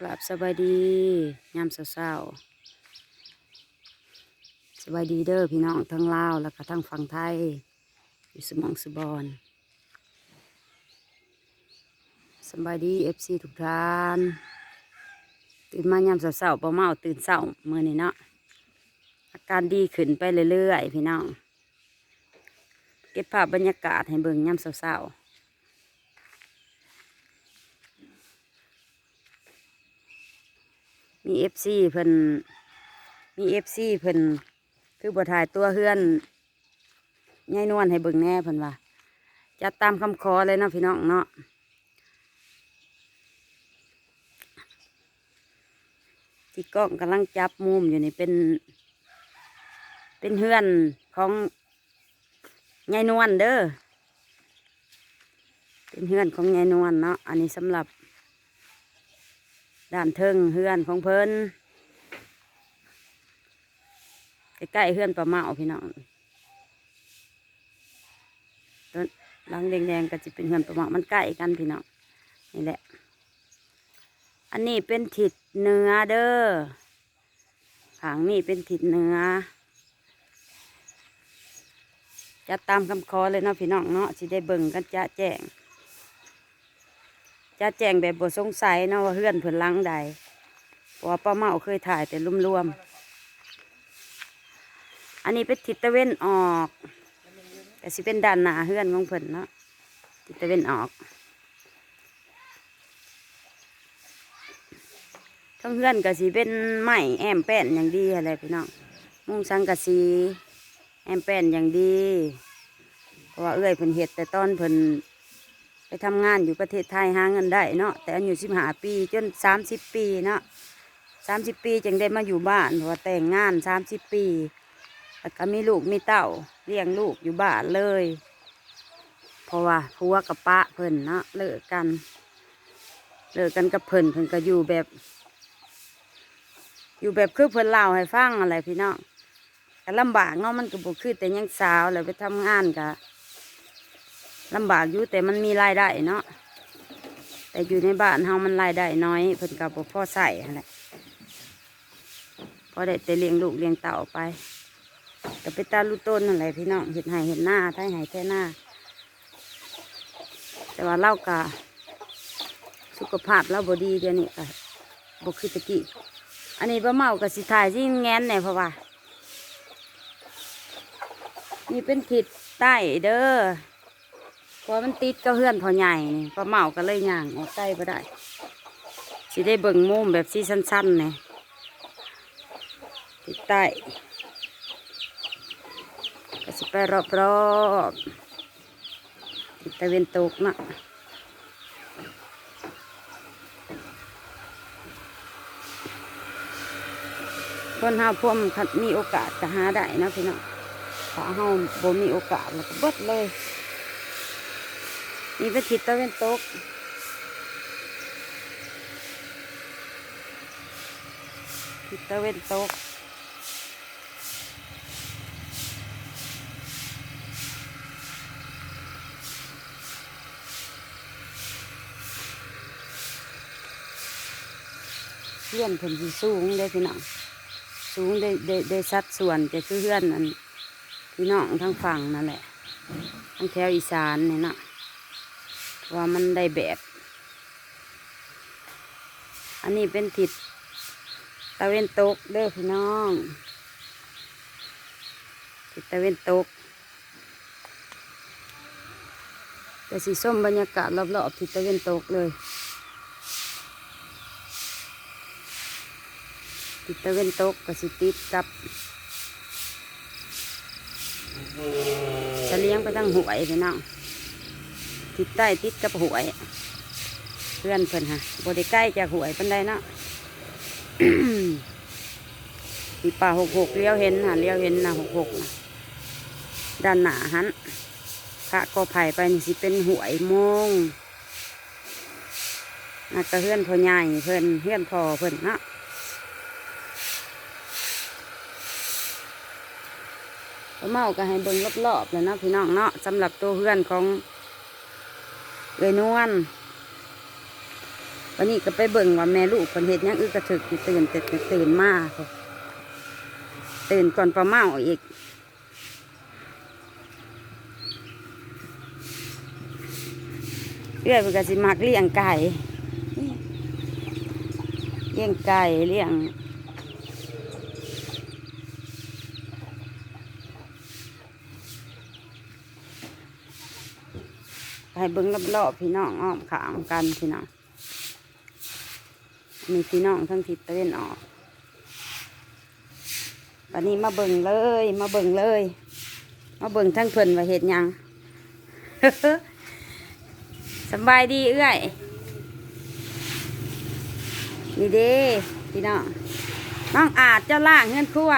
กลับสบายดียามเศร้าๆสบายดีเด้อพี่น้องทั้งลาวแล้วก็ทั้งฝั่งไทยอยู่สมองสบอนสบายดีเอฟซีทุกท่านตื่นมายามเศร้าๆประเมาตื่นเศร้าเมื่อนี้เนาะอาการดีขึ้นไปเรื่อยๆพี่น้องเก็บภาพบรรยากาศให้เบิ่งยามเศร้าๆ มีเอฟซีเพิ่นมีเอฟซีเพิ่นคือบ่ถ่ายตัวเฮือนยายนวลให้เบิ่งแน่เพิ่นว่าจัดตามคำขอเลยเนาะพี่น้องเนาะที่กล้องกำลังจับมุมอยู่นี่เป็น เป็นเฮือนของยายนวลเด้อเป็นเฮือนของยายนวลเนาะอันนี้สำหรับ ด้านเทิงเฮือนของเพิ่นใกล้ๆเฮือนปลาเมาพี่น้องต้นหลังแดงๆก็จะเป็นเฮือนปลาเมามันใกล้กันพี่น้องนี่แหละ อันนี้เป็นทิศเหนือเด้อผางนี่เป็นทิศเหนือจะตามคำขอเลยเนาะพี่น้องเนาะสิได้เบิ่งกันจะแจ้ง จะแจ้งแบบบทสงสัยเนาะว่าเฮือนเพิ่นลังใดเพราะว่าป้าเมาเคยถ่ายแต่รวมๆอันนี้เป็นทิศตะเวนออกแต่สิเป็นด้านหน้าเฮือนของเพิ่นเนาะทิศตะเวนออกทั้งเฮือนก็สิเป็นไม้แอมแป้นอย่างดีอะไรพี่น้องมุงสังกะสีแอมแป้นอย่างดีเพราะว่าเอื้อยเพิ่นเฮ็ดแต่ตอนเพิ่น ไปทำงานอยู่ประเทศไทยหาเงินได้เนาะแต่อายุสิบห้าปีจนสามสิบปีเนาะสามสิบปีจึงได้มาอยู่บ้านเพราะว่าแต่งงานสามสิบปีแล้วก็มีลูกมีเต้าเลี้ยงลูกอยู่บ้านเลย เพราะว่าผัวกับป้าเพิ่นเนาะเลิกกันเลิกกันกับเพิ่นเพิ่นก็อยู่แบบ อยู่แบบคือเพิ่นเล่าให้ฟังอะไรพี่น้องก็ลำบากเนาะมันก็บ่คือแต่ยังสาวแล้วไปทำงานก็ ลำบากอยู่แต่มันมีรายได้เนาะแต่อยู่ในบ้านเฮามันรายได้น้อยเพิ่นกับพ่อใส่แหละพอได้แต่เลี้ยงลูกเลี้ยงเต่าไปก็ไปตาลูกต้นนั่นแหละพี่น้องเห็ดไห่เห็ดหน้าไทยไห่แท่หน้า แต่ว่าเล่ากะสุขภาพเราบดีเดี๋ยวนี้ก็บกคือตะกี้อันนี้บะเมากับสิถ่ายที่แงนเนี่ยเพราะว่านี่เป็นทิศใต้เด้อ พราะมันติดก็เฮือนพอใหญ่นี่พอเมาก็เลยย่างออกใกล้ไปได้สิได้เบิ่งมุมแบบสีสั้นๆเนี่ยติดใต้ก็สิไปรอบๆติดตะเวนตกนาะคนเฮาพวมนมีโอกาสจะหาได้นะพี่น้องถ้าเฮาบ่มีโอกาสแล้วก็บดเลย นี่เป็นทิศตะเวนตก ทิศตะเวนตก เพื่อนเพิ่นสิสูงได้พี่น้อง สูงได้ได้ได้สัดส่วนจะคือเพื่อนอันพี่น้องทั้งฝั่งนั่นแหละทั้งแถวอีสานนี่เนาะ ว่ามันได้แบบ อันนี้เป็นทิศตะเวนตกเด้อพี่น้องทิศตะเวนตกแต่สีส้มบรรยากาศรอบๆทิศตะเวนตกเลยทิศตะเวนตกก็สิติดกับจะเลี้ยงไปทั้งหวยพี่น้อง ติดใต้ติดกับหวย เพื่อนเพิ่อนฮะบริใกล้จากหวยปันไดเนาะที่ป่าหกหกเลี้ยวเห็นฮะเลี้ยวเห็นนะหกหกนะด้านหน้าหันพระก็ไผ่ไปนี่สิเป็นหวยมงน่าจะเพื่อนพ่อใหญ่เพิ่อนเพื่อนพ่อเพิ่อนเนาะเมาก็ให้เบิ่งรอบๆเลยเนาะพี่น้องเนาะสำหรับตัวเพื่อนของ เลยนวลวันนี้ก็ไปเบิ่งว่าแม่ลูกคนเห็ดยังอึกระถึกตื่นแต่ตื่นมาพอตื่นก่อนประเมาอีกเอื้อยมันก็สิมักเลี้ยงไก่เลี้ยงไก่เลี้ยง ไปเบิ้งรอบๆพี่น้องอ้อมขางกันพี่น้องมีพี่น้องทั้งทิศตะเวนออกวันนี้มาเบิ่งเลย มาเบิ่งเลย มาเบิ่งทั้งเพิ่นว่าเห็ดหยังสำบายดีเอื้อยนี่เด้พี่น้องน้องอาจเจ้าล่างเงินครัว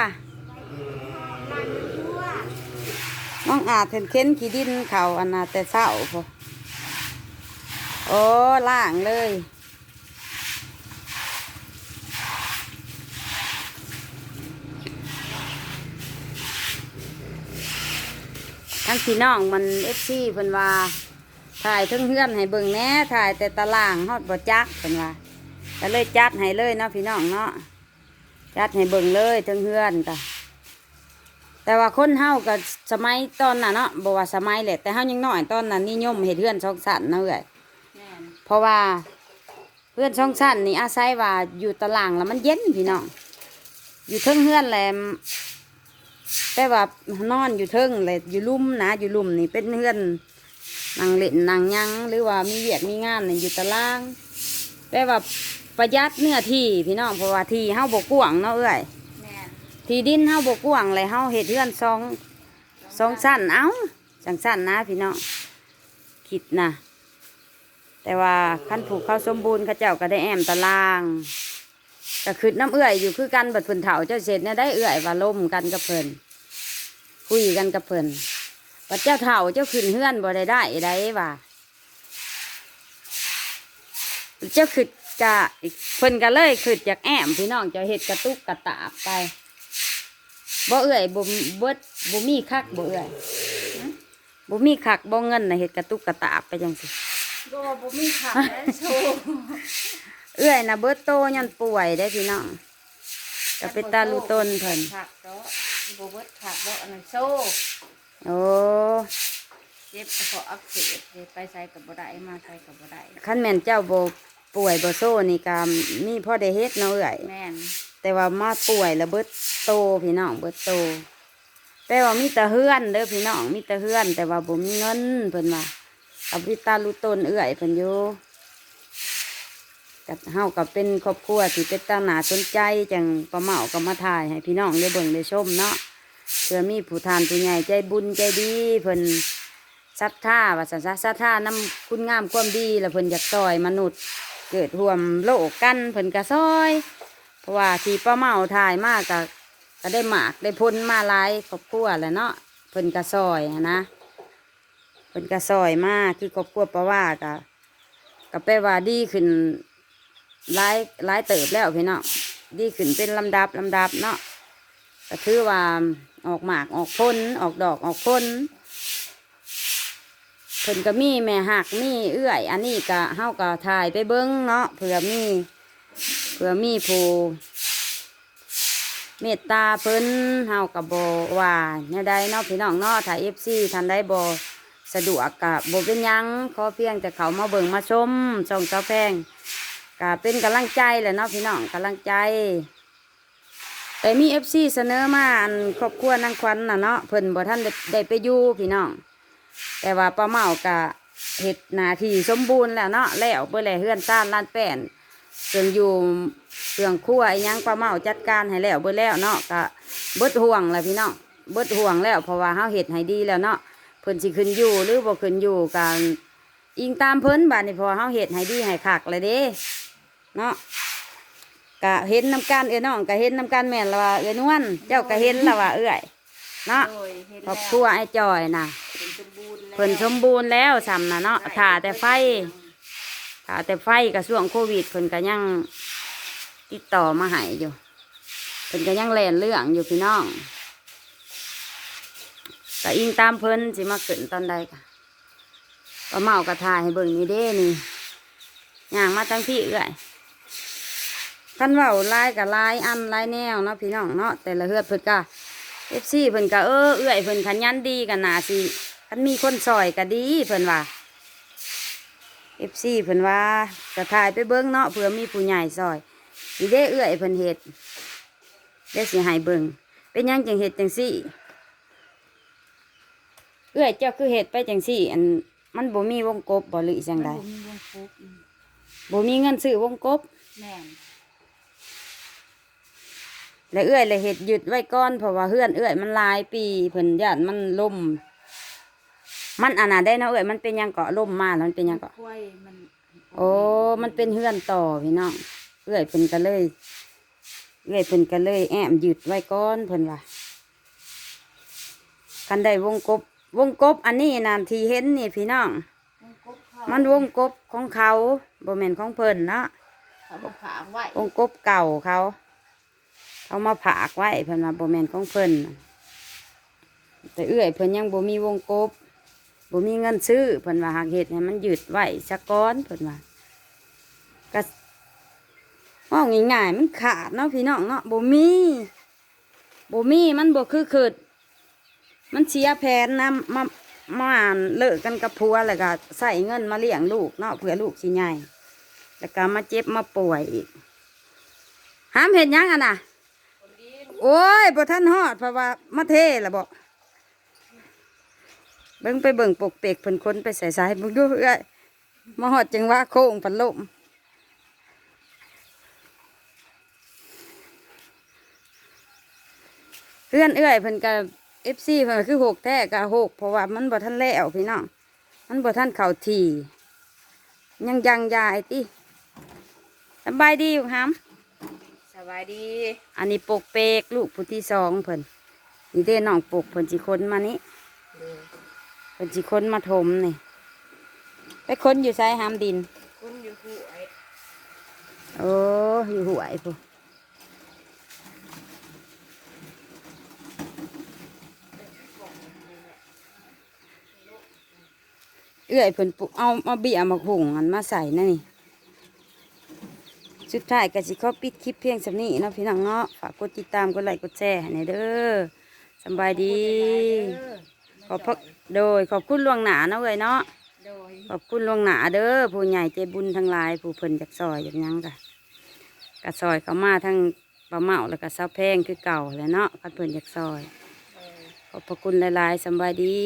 น้องอาจเห็นเค้นขี้ดินเขาอันนาแต่เศร้าพอ โอ้ล่างเลยทั้งพี่น้องมันเอฟซีเพิ่นว่า ถ่ายทั้งเฮือนให้เบิ่งแน่ถ่ายแต่ตารางฮอดบ่จักเพิ่นว่าก็เลยจัดให้เลยเนาะพี่น้องเนาะจัดให้เบิ่งเลยทั้งเฮือนก็แต่ว่าคนเฮาก็สมัยตอนน่ะเนาะบ่ว่าสมัยแหละแต่เฮายังน้อยตอนนั้นนิยมเฮ็ดเฮือนสองชั้นเนาะเอ้ย เพราะว่าเฮือนสองชั้นนี่อาศัยว่าอยู่ตารางแล้วมันเย็นพี่น้องอยู่เทิงเฮือนแหละแต่ว่านอนอยู่เทิงเลยอยู่ลุ่มนะอยู่ลุ่มนี่เป็นเฮือนนางเล่นนางยังหรือว่ามีเวียกมีงานนี่อยู่ตารางแปลว่าประหยัดเนื้อที่พี่น้องเพราะว่าที่เฮาบกกวางเนาะเอ้ยที่ดินเฮาบกกวางเลยเฮาเฮ็ดเฮือนสองสองสั้นเอ้าจังสั้นนะพี่น้องคิดนะ แต่ว่าขั้นผูกเข้าสมบูรณ์ข้าเจ้าก็ได้แอมตารางก็คือน้ำเอื้อยอยู่คือกันบัดเพิ่นเฒ่าเจ้าเสร็จเนี่ยได้เอื้อยว่าล่มกันกับเพิ่นคุยกันกับเพิ่นพระเจ้าเฒ่าเจ้าขึ้นเฮือนบ่ได้ได้ได้ว่าเจ้าขึ้นกะเพิ่นก็เลยขึ้นจากแอมพี่น้องเจ้าเฮ็ดกระตุกกระตาบไปบ่เอื่อยบ่เบิดบ่มีคักบ่เอื่อยบ่มีคักบ่เงินนะเฮ็ดกระตุกกระตาบไปจังซี่ ก็บ่มีขับและโชว์เอื่อยน่ะเบิดโตยันป่วยได้พี่น้องก็เป็นตาลูต้นเพิ่นขับก็บ่เบิดขับบ่อันนั้นโชว์โอ้เจ็บกระเพาะอักเสบเลยไปใส่กับบ่ได้มาใส่กับบ่ได้คันแม่นเจ้าบ่ป่วยบ่โซ่นี่ก็มีพ่อได้เฮ็ดเนาะเอื่อยแม่นแต่ว่ามาป่วยแล้วเบิดโตพี่น้องเบิดโตแต่ว่ามีแต่เฮือนเด้อพี่น้องมีแต่เฮือน แต่ว่าบ่มีเงินเพิ่นว่า กับวิตาลูต้นเอื้อยเพิ่นอยู่กับเฮากับเป็นครอบครัวที่เป็นตาหนาสนใจจังประเมาก็มาถ่ายให้พี่น้องได้เบิ่งได้ชมเนาะเพื่อมีผู้ทานผู้ใหญ่ใจบุญใจดีเพิ่นศรัทธาว่าสันซะศรัทธานำคุณงามความดีแล้วเพิ่นอยากซอยมนุษย์ เกิดร่วมโลกกันเพิ่นก็ซอย เพราะว่าที่ป้าเมาถ่ายมากก็ก็ได้หมากได้พ้นมาหลายครอบครัวแหล้วเนาะเพิ่นกระซอยนะ เพิ่นกระซอยมากคือครอบครัวป้าว่าก็ก็แปลว่าดีขึ้นหลายหลายเติบแล้วพี่เนาะดีขึ้นเป็นลำดับลำดับเนาะก็ถือว่าออกหมากออกพ้นออกดอกออกพ้นเพิ่นก็มีแม่หักมีเอื้อย อันนี้ก็เฮาก็ถ่ายไปเบิ้งเนาะเผื่อมีเพื่อมีผู้เมตตาเพิ่นเฮากับบว่าเนี่ยใดเนาะพี่น้องเนาะถ้ายเอฟซีท่านใดบ สะดวกกับบเป็นยังขอเพียงแต่เขามาเบิ่งมาชมช่องเจ้าแพงก็เป็นกำลังใจแหละเนาะพี่น้องกำลังใจ แต่มีเอฟซีเสนอมาอันครอบครัวนางควันน่ะเนาะเพิ่นบ่ท่านได้ไปอยู่พี่น้อง แต่ว่าป้าเมากะเฮ็ดหนาทีสมบูรณ์แล้วเนาะแล้วเบิ่แล้วเฮือนซ่านล้านแป้นเครื่องอยู่เครื่องครัวไอ้ยังปลาเมาจัดการให้แล้วเบิดแล้วเนาะก็เบิดห่วงแหละพี่น้องเบิดห่วงแล้วเพราะว่าเฮาเฮ็ดให้ดีแล้วเนาะ เพิ่นสิขึ้นอยู่หรือบ่ขึ้นอยู่กันอิงตามเพิ่นบาดนี้เพอเฮาเฮ็ดให้ดีให้คักเลยเด้เนาะก็เห็นน้ำกันเอ้ยน้องก็เห็นน้ำกันแม่นแล้วว่าเอ้ยนวลเจ้าก็เห็นแล้วว่าเอ้อยเนาะโดยเห็นครแล้อวบครัวไอ้จอยน่ะเป็นสมบูรณ์แล้วเพิ่นสมบูรณ์แล้วซ้ำน่ะเนาะถ่าแต่ไฟถ้าแต่ไฟกับช่วงโควิดเพิ่นก็ยังติดต่อมาให้อยู่เพิ่นก็ยังแล่นเรื่องอยู่พี่น้อง แต่อิงตามเพิ่นสิมาขึ้นตอนใดกะป้าเมากระทายให้เบิ่งนี่เด้นี่ย่างมาทั้งพี่เอื้อยท่านเว่าลายกับลายอันลายแนวเนาะพี่น้องเนาะแต่ละเฮือดเพิ่นก็เอฟซีเพิ่นก็เออเอื้อยเพิ่นขยันดีกันนาสิคันมีคนซอยก็ดีเพิ่นว่าเอฟซีเพิ่นว่าจะถายไปเบิ้งเนาะเผื่อมีผู้ใหญ่ซอยดีเด้เอื้อยเพิ่นเฮ็ดได้สิให้เบิ่งเป็นยังจังเฮ็ดจังซี่ เอื้อยเจ้าคือเฮ็ดไปจังซี่ อันมันบ่มีวงกบบ่หรือจังใดมันบ่มีวงกบอืมบ่มีเงินซื้อวงกบ แม่นและเอื้อยเลยเฮ็ดหยุดไว้ก่อนเพราะว่าเฮือนเอื้อยมันหลายปีเพิ่นย่านมันล่ม มันอันน่ะได้เนาะเอื้อยมันเป็นหยังเกาะล่มมาแล้วมันเป็นหยังเกาะ กล้วยมันโอ้ มันเป็นเฮือนต่อพี่น้อง เอื้อยเพิ่นก็เลย เอื้อยเพิ่นก็เลย แอมหยุดไว้ก่อนเพิ่นว่ากันได้วงกบ วงกบอันนี้นานที่เห็นนี่พี่น้องวงกบเขามันวงกบของเขาบ่แม่นของเพิ่นเนาะเขาบอกผางไว้วงกบเก่าเขาเขามาผากไว้เพิ่นว่าบ่แม่นของเพิ่นน่ะแต่เอื้อยเพิ่นยังบ่มีวงกบบ่มีเงินซื้อเพิ่นว่าหากเฮ็ดให้มันยืดไว้สักก้อนเพิ่นว่าก็ว่าง่ายๆมันขาดเนาะพี่น้องเนาะบ่มีบ่มีมันบ่คือคือ มันเสียแผนนะมามาเลิกกันกับผัวแล้วก็ใส่เงินมาเลี้ยงลูกเนาะเพื่อลูกสิใหญ่แล้วก็มาเจ็บมาป่วยอีกห้ามเห็นยังอะนะโอ้ยบ่ท่านฮอดเพราะว่ามาเทละบ่เบิ่งไปเบิ่งปกเปกเพิ่นคนไปใส่สายเบิ่งดูเอ้ยมาฮอดจังว่าโค้งพันลมเพื่อนเอื้อยเพิ่นก็ อฟซีเพิ่นก็คือหกแท้ก็หกเพราะว่ามันบ่ทันแล้วพี่น้องมันบ่ทันเข้าทียังยังยายติสบายดีอยู่ครับสบายดี อันนี้ปกเปกลูกผู้ที่สองเพิ่นนี่เด้น้องปกเพิ่นสิค้นมานี่เพิ่นสิค้นมาถมนี่ไปค้นอยู่ไซหามดินคุณอยู่ผู้ไอ้โอ้อยู่หวยพู เอื้อยเพิ่นปลูเอามาเบี่ยมาหุงอันมาใส่นั่นนี่สุดท้ายก็สิขอปิดคลิปเพียงสำนี้เนาะพี่น้องเนาะฝากกดติดตามกดไลค์กดแชร์ให้หน่อยเด้อสำบายดี ขอบพระโดยขอบคุณล่วงหนาเนาะเอ้ยเนาะขอบคุณล่วงหนาเด้อผู้ใหญ่ใจบุญทั้งหลายผู้เพิ่นจากซอยจากยังกะกะซอยเขามาทั้งปลาเมาแล้วก็ซาแพงคือเก่าแล้วเนาะกัดเพิ่นจากซอย ขอบพระคุณหลายๆสำบายดี